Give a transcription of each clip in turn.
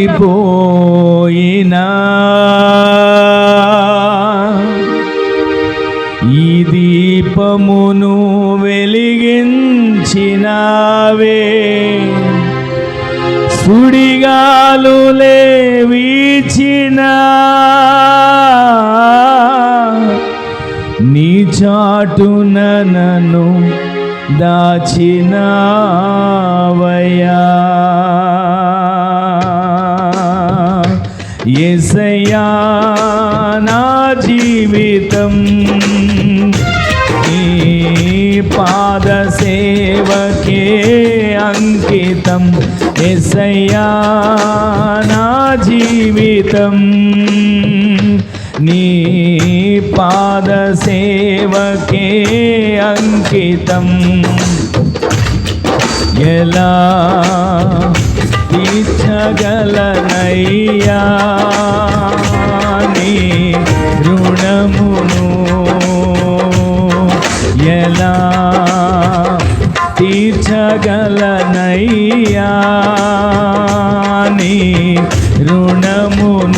పోయినా ఈ దీపమును వెలిగించినావే. సుడిగాలులే వీచినా నీ చాటున నన్ను దాచినావయ్యా. ఎసయ్యా నా జీవితం. నీ పాద సేవకే అంకితం. ఎసయ్యా నా జీవితం. నీ పాద సేవకే అంకితం. ఎలా తీర్చగలనయ్యా. నీ రుణమును ఎలా తీర్చగలనయ్యా? నీ రుణమును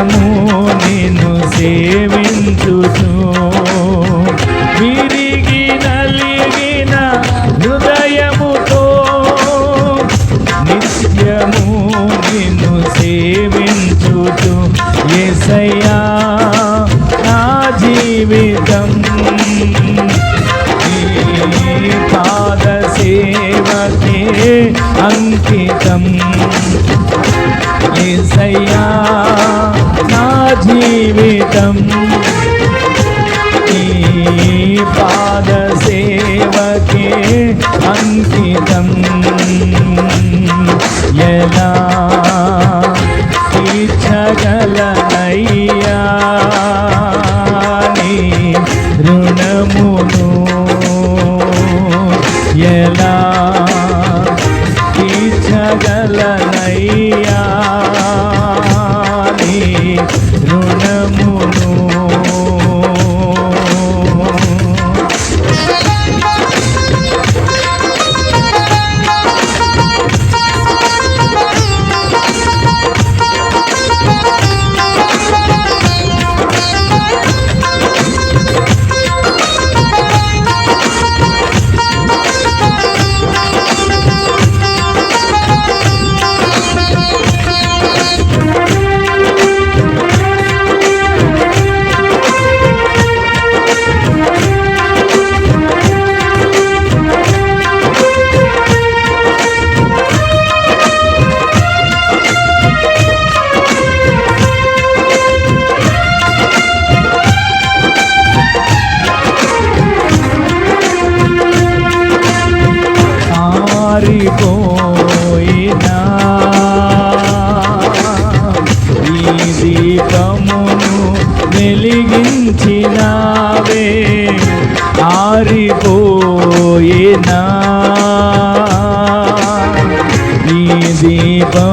నిత్యము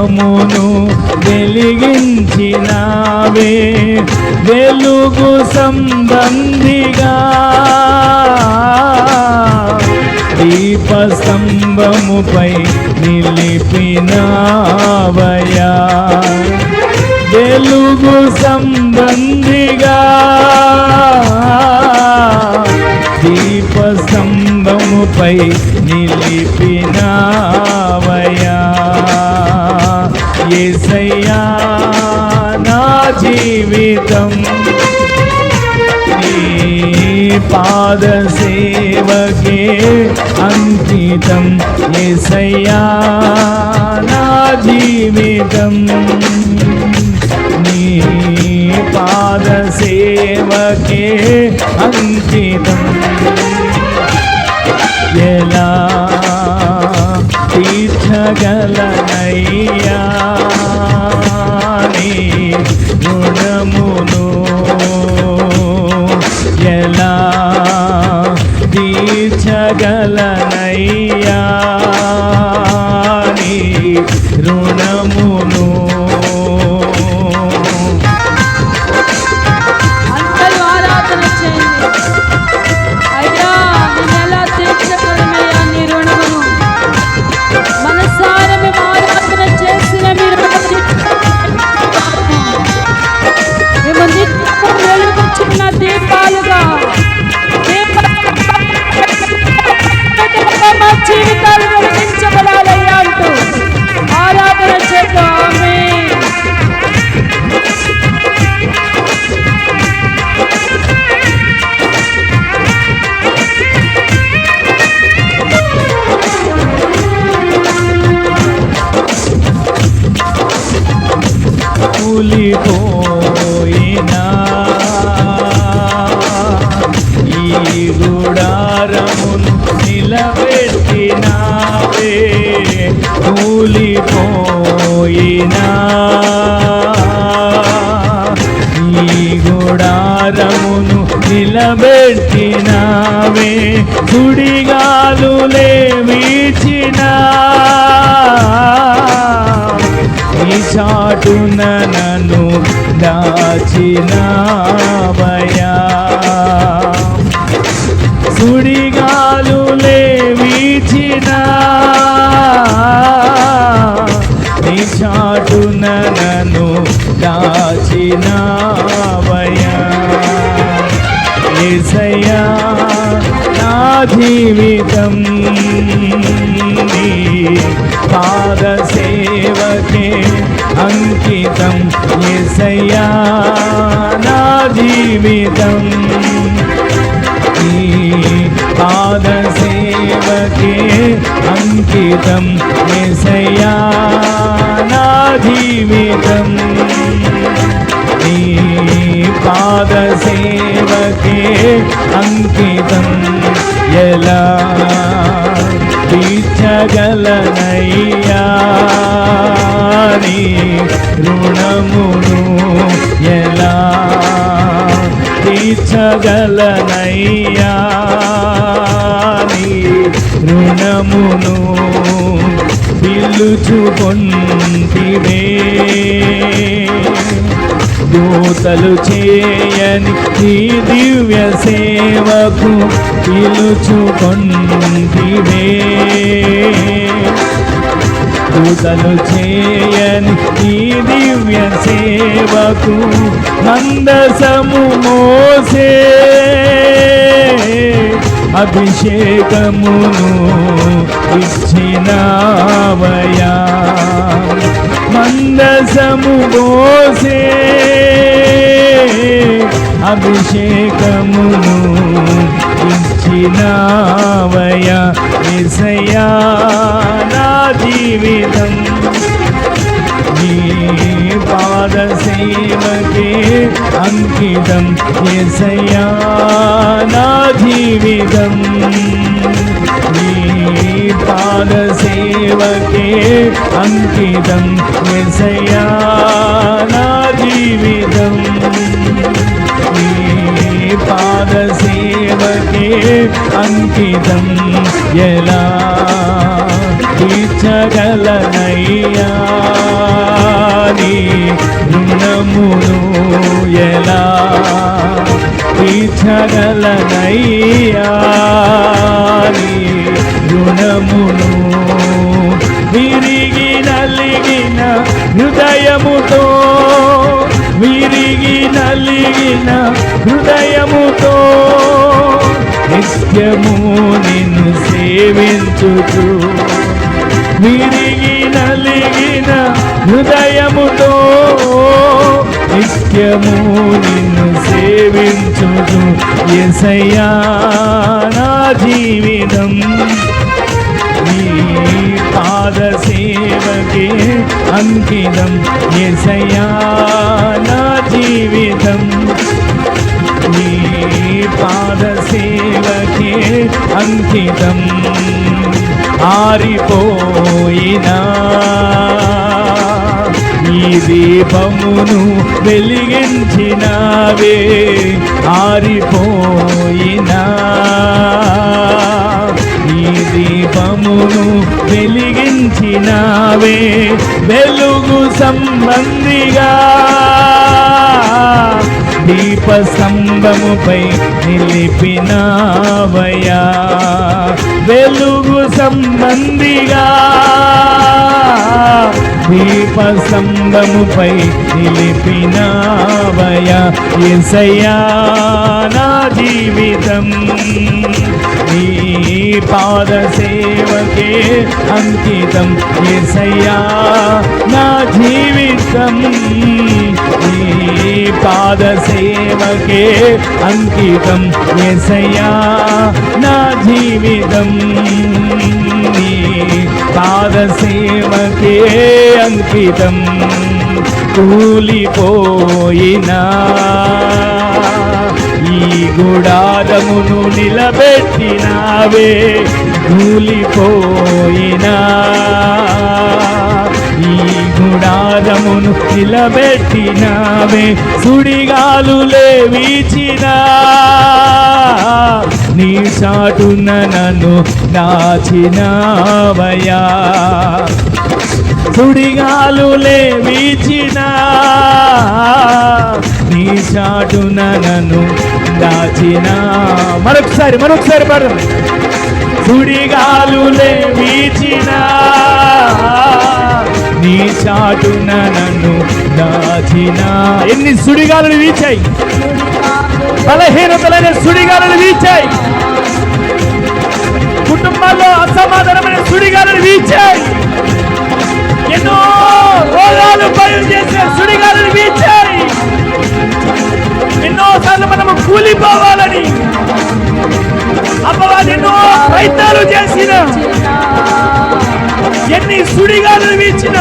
దీపమును వెలిగించినావే. వెలుగు సంబంధిగా దీప స్తంభముపై నిలిపినావయా వెలుగు సంబంధిగా దీపస్తంభముపై నిలిపినావయా ఏసయ్యా నా జీవితం. పాద సేవకే అంకితం. ఏసయ్యా నా జీవితం. నీ పాద సేవకే అంకితం. ఎలా తీర్చగలనయ్యా? తీర్చగలనయ్యా నిలబెట్టినావే గుడిగాలులే వీచినా. ఈ చాటున నన్ను దాచినావయా జీవితం పాదసేవకే అంకితం ఎసయ్యా నా జీవితం. పాదసేవకే అంకితం ఎసయ్యా నా జీవితం. పాదసేవకే అంకితం ఎలా తీర్చగలనయ్యా? నీ రుణమును ఎలా తీర్చగలనయ్యా? నీ రుణమును పిలుచుకొంటివే. దూతలు చేయని ఈ దివ్య సేవకు పిలుచుకొందివే దూతలు చేయని ఈ దివ్య సేవకు మందసము మోసే. అభిషేకమును ఇచ్చినావయా మందసము పోసే అభిషేకమును ఇచ్చినావయా ఎసయ్యా నా జీవితం నీ పాద సేవకే అంకితం. ఎసయ్యా నా జీవితం నీ పాద సేవకే అంకితం ఎసయ్యా నా జీవితం. నీ పాద సేవకే అంకితం ఎలా? తీర్చగలనయ్యా నీ రుణమును ఎలా? తీర్చగలనయ్యా నీ రుణమును విరిగి నలిగిన హృదయముతో విరిగి నలిగిన హృదయముతో నిత్యము నిన్ను సేవించుతూ విరిగి నలిగిన హృదయముతో నిత్యము నిన్ను సేవించుచు. ఎసయ్యా నా జీవితం పాద సేవకే అంకితం ఎసయ్యా జీవితం. నీ పాద సేవకే అంకితం. ఆరిపోయినా. ఈ దీపమును వెలిగించినవే. ఆరిపో సంబంధిగా దీప స్తంభముపై నిలిపినావయా వెలుగు సంబంధిగా. దీప స్తంభముపై నిలిపినావయా ఎసయా నా జీవితం. నీ పాద సేవకే అంకితం ఎసయ్యా నా జీవితం. నీ పాద సేవకే అంకితం ఎసయ్యా నా జీవితం. నీ పాద సేవకే అంకితం కూలిపోయినా. ఈ గుడారమును నిలబెట్టినావే కూలిపోయినా. ఈ గుడార నిలబెట్టినావే సుడిగాలులే వీచినా నీ చాటున నన్ను దాచినావయా సుడిగాలులే వీచినా నీ చాటున నన్ను దాచిన. మరొకసారి మరొకసారి పడదు. సుడిగాలులే వీచిన నీ చాటున నన్ను దాచిన. ఎన్ని సుడిగాలు వీచాయి. బలహీనతలైన సుడిగాలు వీచాయి. కుటుంబాల్లో అసమాధానమైన సుడిగాలు వీచాయి. ఎన్నో రోగాలు బయలు చేసే సుడిగాలు వీచాయి. ఎన్నోసార్లు మనము కూలిపోవాలని. అపవాది ఎన్నో ప్రయత్నాలు చేసిన. ఎన్ని సుడిగాలు వీచిన.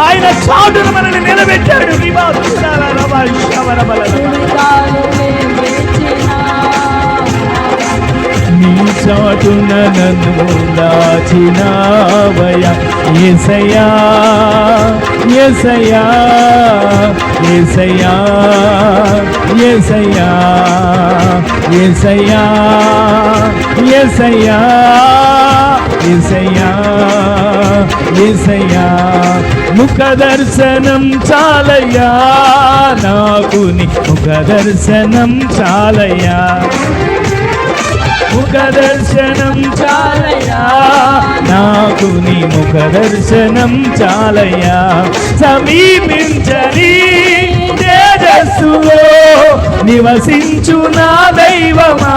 ఆయన చాటును మనల్ని నిలబెట్టాడు. నీ చాటున నన్ను దాచినావయా ఏసయ్యా ఏసయ్యా ఏసయ్యా ఏసయ్యా ఏసయ్యా ఏసయ్యా ఏసయ్యా ఏసయ్యా. ముఖ దర్శనం చాలయ్యా నాకు నీ ముఖ దర్శనం చాలయ్యా. ముఖ దర్శనం చాలయా నాకు నీ ముఖ దర్శనం చాలయా సమీపించని తేజస్సులో నివసించు నా దైవమా.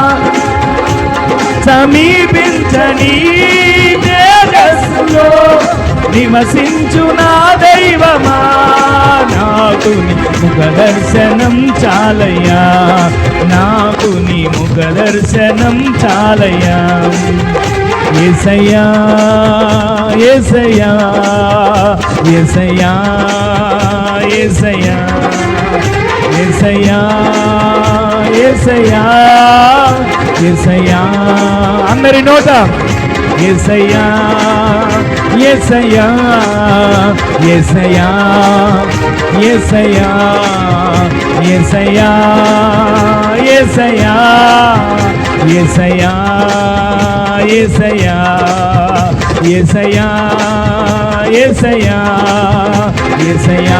సమీపించని తేజస్సులో నివసించు నా దైవమా? నాకు నీ ముఖ దర్శనం చాలయ్యా. నాకు నీ ముఖ దర్శనం చాలయ్యా. ఏసయ్యా ఏసయ్యా ఏసయ్యా ఏసయ్యా ఏసయ్యా ఏసయ్యా ఏసయ్యా. అందరి నోట ఏసయ్యా ఏసయ్యా ఏసయ్యా ఏసయ్యా ఏసయ్యా ఏసయ్యా ఏసయ్యా ఏసయ్యా ఏసయ్యా ఏసయ్యా ఏసయ్యా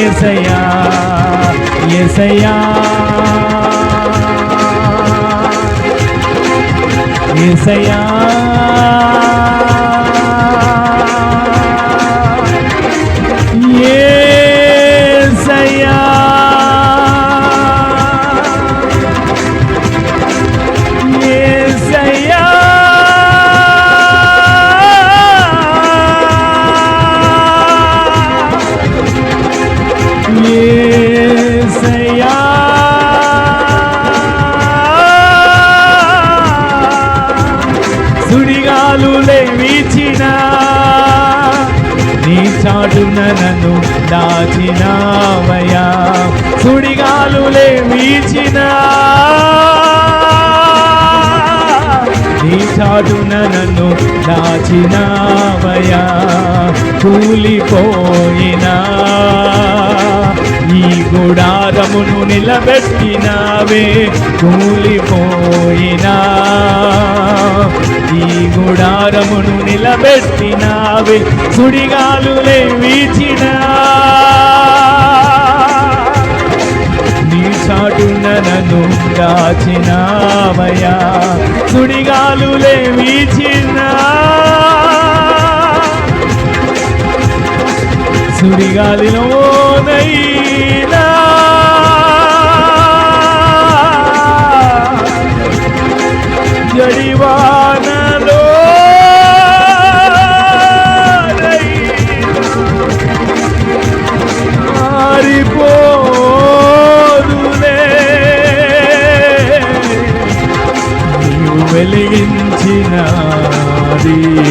ఏసయ్యా ఏసయ్యా ఏసయ్యా గాలులే వీచిన నీ చాటున నన్ను దాచినావయా సుడిగాలులే వీచిన నీ చాటున నన్ను దాచినావయా కూలిపోయినా. ఈ గుడారమును నిలబెట్టినావే కూలిపోయినా. ఈ గుడారమును నిలబెట్టినావే సుడిగాలులే వీచినా. నన్ను దాచినావయా సుడిగాలులే వీచినా సుడిగాలిలో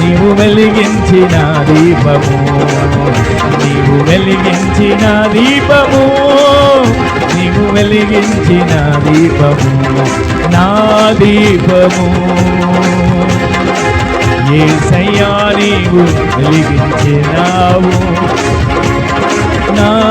నీవు వెలిగించిన దీపము. నీవు వెలిగించిన దీపము. నీవు వెలిగించిన దీపము. నా దీపము. ఏ సయ్యా నీవు వెలిగించినావు. నా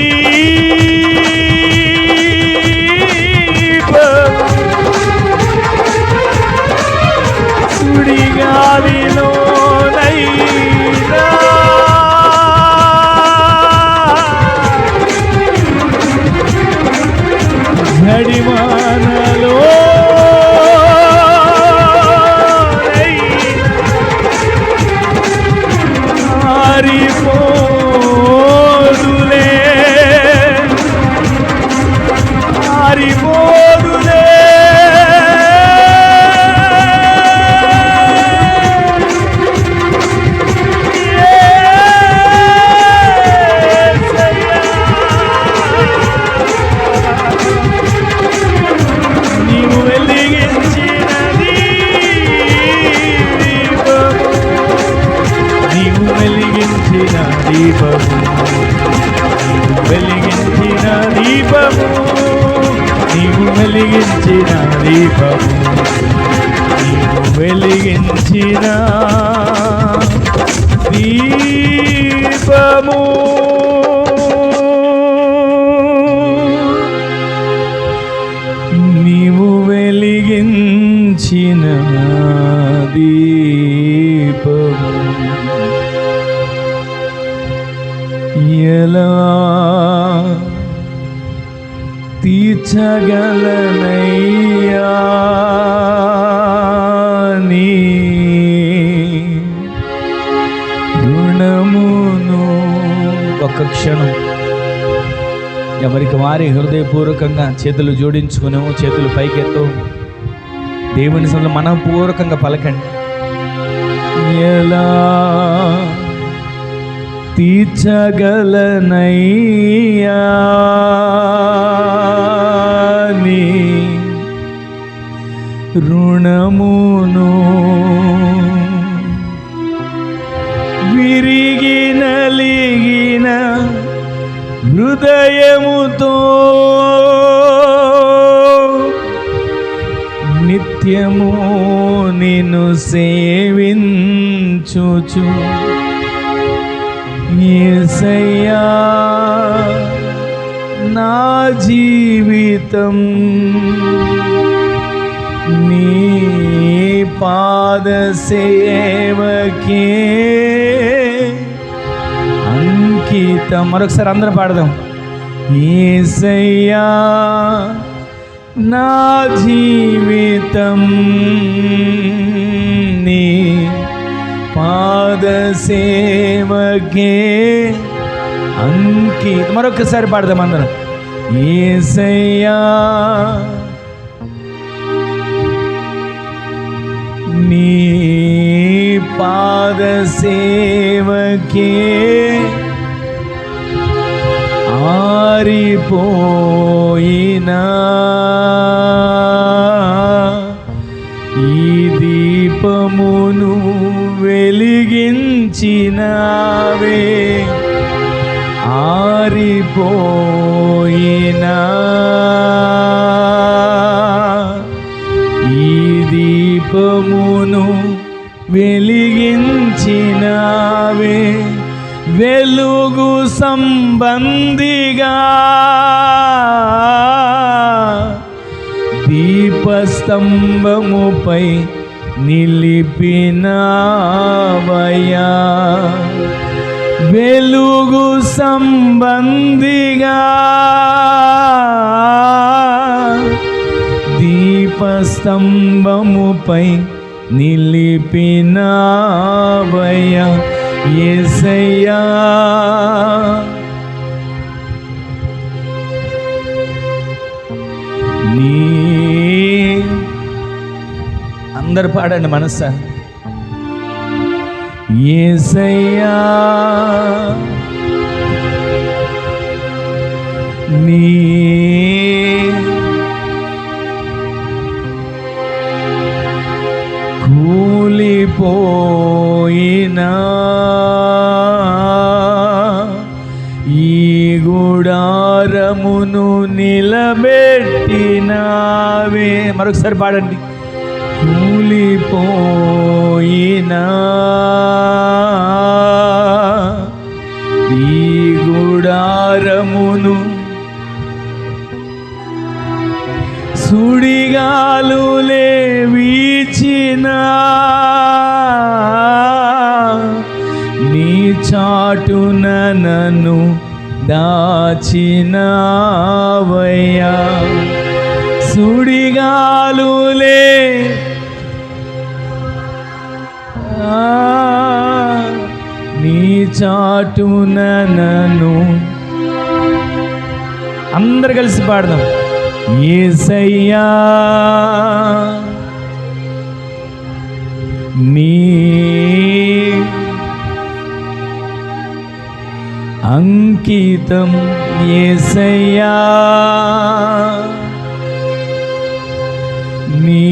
हरी ظلموا ఎవరికి హృదయపూర్వకంగా చేతులు జోడించుకునేమో చేతులు పైకెత్తు. దేవుని సభలో మనపూర్వకంగా పలకండి. ఎలా తీర్చగలనయ్యా నీ సేవించుచు యేసయ్యా నా జీవితం నీ పాద సేవకే అంకితం. మరొకసారి అందరం పాడదాం. ఏసయ్యా నా జీవితం నీ పాద సేవకే అంకితం మరొకసారి పాడదాం అందరం ఏసయ్యా నీ పాద సేవకే ఆరిపోయినా ఈ దీపమును వెలిగించినవే. ఆరిపోయిన ఈ దీపమును వెలిగించినవే. వెలుగు సంబంధిగా దీపస్తంభముపై నిలిపినవయా వెలుగు సంబంధిగా దీపస్తంభముపై నిలిపినవయా ఎసయ్యా నీ అందరు పాడండి మనసా ఏసయ్యా నీ కూలిపోయినా ఈ గుడారమును నిలబెట్టినావే. మరొకసారి పాడండి. కూలిపోయినా ఈ గుడారమును సుడిగాలులే వీచిన నీ చాటున నన్ను దాచినావయ్యా. సుడిగాలులే నీ చాటున నన్ను. అందరు కలిసి పాడదాం. ఏసయ్యా నీ అంకితం ఏసయ్యా నీ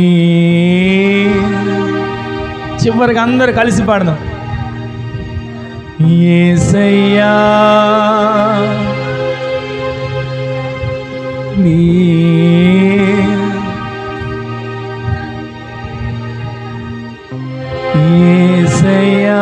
చివరికి అందరు కలిసి పాడదాం. ఏసయ్యా నీ యేసయ్యా